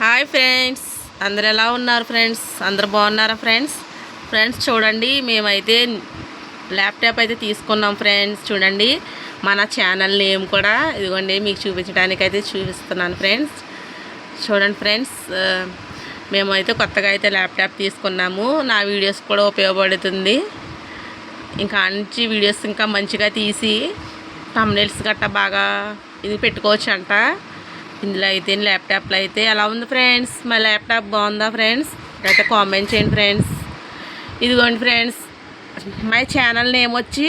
Hi friends. అందరు ఎలా ఉన్నారు ఫ్రెండ్స్? అందరు బాగున్నారా ఫ్రెండ్స్? ఫ్రెండ్స్ చూడండి మేమైతే ల్యాప్టాప్ అయితే తీసుకున్నాం ఫ్రెండ్స్. చూడండి మన ఛానల్ నేమ్ కూడా ఇదిగోండి మీకు చూపించడానికి అయితే చూపిస్తున్నాను ఫ్రెండ్స్. చూడండి ఫ్రెండ్స్ మేమైతే కొత్తగా అయితే ల్యాప్టాప్ తీసుకున్నాము. నా వీడియోస్ కూడా ఉపయోగపడుతుంది. ఇంకా మంచి వీడియోస్ ఇంకా మంచిగా తీసి తమ్నెల్స్ గట్టా బాగా ఇది పెట్టుకోవచ్చు అంట ఇందులో అయితే ల్యాప్టాప్లో అయితే ఎలా ఉంది ఫ్రెండ్స్ మా ల్యాప్టాప్ బాగుందా ఫ్రెండ్స్ అయితే కామెంట్ చేయండి ఫ్రెండ్స్ ఇదిగోండి ఫ్రెండ్స్ మై ఛానల్ నేమ్ వచ్చి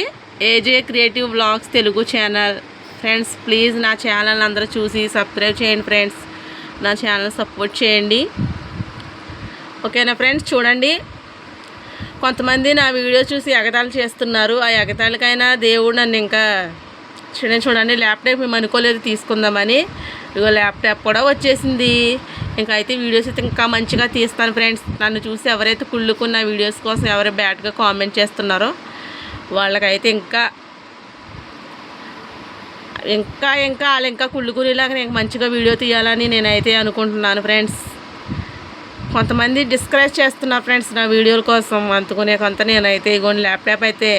AJ creative blogs Telugu channel friends please నా ఛానల్ అందరూ చూసి సబ్స్క్రైబ్ చేయండి ఫ్రెండ్స్ నా ఛానల్ సపోర్ట్ చేయండి. ఓకేనా ఫ్రెండ్స్ చూడండి. కొంతమంది నా వీడియో చూసి ఎగతాళి చేస్తున్నారు. ఆ ఎగతాళికైనా దేవుడు నన్ను ఇంకా చూడండి చూడండి ల్యాప్టాప్ మేము అనుకోలేదు తీసుకుందామని. ఇగో ల్యాప్టాప్ కూడా వచ్చేసింది. ఇంకా అయితే వీడియోస్ అయితే ఇంకా మంచిగా తీస్తాను ఫ్రెండ్స్ నన్ను చూసి ఎవరైతే కుళ్ళుకున్న వీడియోస్ కోసం ఎవరు బ్యాడ్గా కామెంట్ చేస్తున్నారో వాళ్ళకైతే ఇంకా ఇంకా ఇంకా వాళ్ళు ఇంకా కుళ్ళుకునేలాగా నేను మంచిగా వీడియో తీయాలని నేనైతే అనుకుంటున్నాను ఫ్రెండ్స్ కొంతమంది డిస్కరేజ్ చేస్తున్నారు ఫ్రెండ్స్ నా వీడియోల కోసం. అందుకునే కొంత నేనైతే ఇగోండి ల్యాప్టాప్ అయితే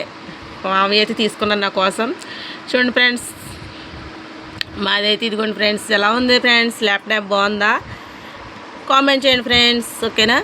మామయ్య అయితే తీసుకున్నాను నా కోసం. చూడండి ఫ్రెండ్స్ మాదైతే ఇదిగోండి ఫ్రెండ్స్ ఎలా ఉంది ఫ్రెండ్స్? ల్యాప్టాప్ బాగుందా? కామెంట్ చేయండి ఫ్రెండ్స్ ఓకేనా?